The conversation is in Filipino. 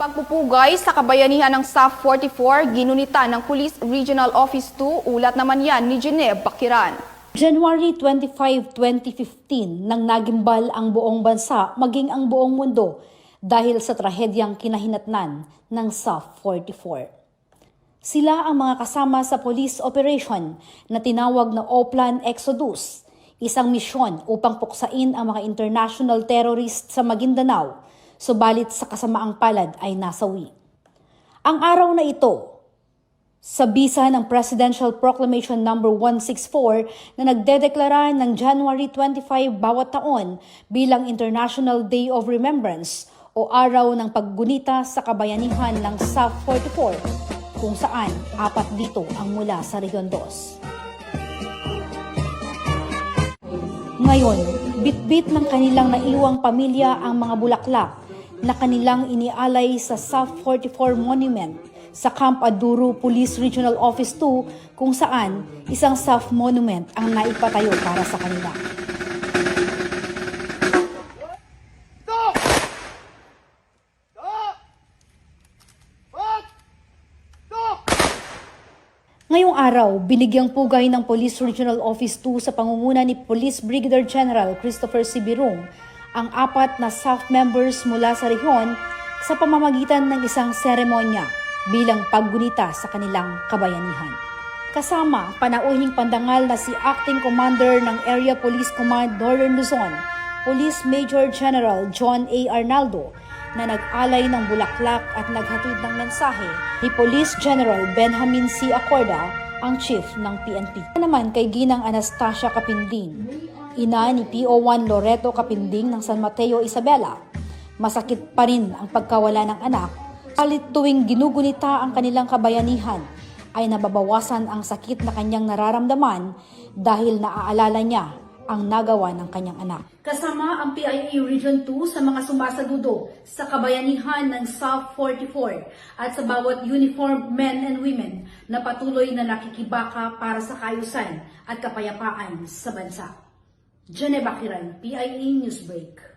Pagpupugay sa kabayanihan ng SAF 44, ginunita ng Police Regional Office 2, ulat naman yan ni Geneve Bakiran. January 25, 2015 nang nagimbal ang buong bansa maging ang buong mundo dahil sa trahedyang kinahinatnan ng SAF 44. Sila ang mga kasama sa police operation na tinawag na Oplan Exodus, isang misyon upang puksain ang mga international terrorist sa Maguindanao, subalit sa kasamaang palad ay nasawi. Ang araw na ito, sa bisa ng Presidential Proclamation No. 164 na nagdedeklara ng January 25 bawat taon bilang International Day of Remembrance o Araw ng Paggunita sa Kabayanihan ng SAF 44 kung saan apat dito ang mula sa Region 2. Ngayon, bitbit ng kanilang naiwang pamilya ang mga bulaklak na kanilang inialay sa SAF 44 Monument sa Camp Aduro Police Regional Office 2 kung saan isang SAF monument ang naipatayo para sa kanila. Ngayong araw, binigyang pugay ng Police Regional Office 2 sa pangunguna ni Police Brigadier General Christopher Sibirong ang apat na SAF members mula sa rehiyon sa pamamagitan ng isang seremonya bilang paggunita sa kanilang kabayanihan. Kasama panauhing pandangal na si Acting Commander ng Area Police Command Northern Luzon, Police Major General John A. Arnaldo, na nag-alay ng bulaklak at naghatid ng mensahe ni Police General Benjamin C. Acorda, ang chief ng PNP. Naman kay Ginang Anastasia Kapinding, ina ni PO1 Loreto Kapinding ng San Mateo Isabela. Masakit pa rin ang pagkawala ng anak, kalit tuwing ginugunita ang kanilang kabayanihan, ay nababawasan ang sakit na kanyang nararamdaman dahil naaalala niya ang nagawa ng kanyang anak. Kasama ang PIA Region 2 sa mga sumasaludo sa kabayanihan ng SAF 44 at sa bawat uniformed men and women na patuloy na nakikibaka para sa kayusan at kapayapaan sa bansa. Geneva Kiran, PIA Newsbreak.